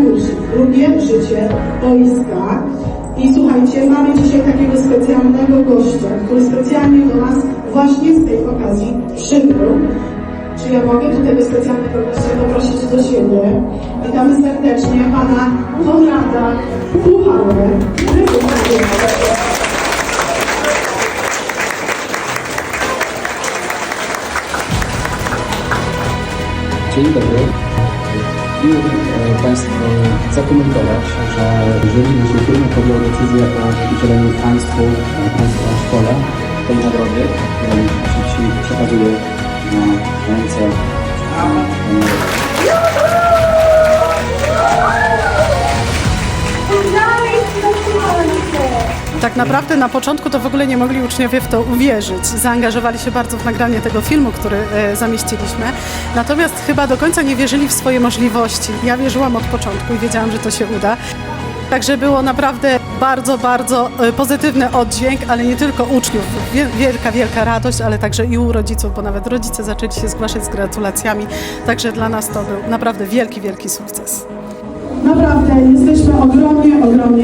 najmłodszych, drugie życie boiska. I słuchajcie, mamy dzisiaj takiego specjalnego gościa, który specjalnie do nas właśnie z tej okazji przybył. Czy ja mogę tego specjalnego gościa zaprosić do siebie? Witamy serdecznie pana Konrada Puchałę. Dzień dobry. Mi e, Państwu zakomentować, że jury naszej firmy podjął decyzję o udzieleniu Państwu, e, Państwa szkole tej nagrody, którą się dzisiaj przekazuje na ręce Tak naprawdę na początku to w ogóle nie mogli uczniowie w to uwierzyć. Zaangażowali się bardzo w nagranie tego filmu, który e, zamieściliśmy. Natomiast chyba do końca nie wierzyli w swoje możliwości. Ja wierzyłam od początku i wiedziałam, że to się uda. Także było naprawdę bardzo, bardzo e, pozytywny oddźwięk, ale nie tylko uczniów. Wie- Wielka, wielka radość, ale także i u rodziców, bo nawet rodzice zaczęli się zgłaszać z gratulacjami. Także dla nas to był naprawdę wielki, wielki sukces. Naprawdę jesteśmy ogromnie, ogromnie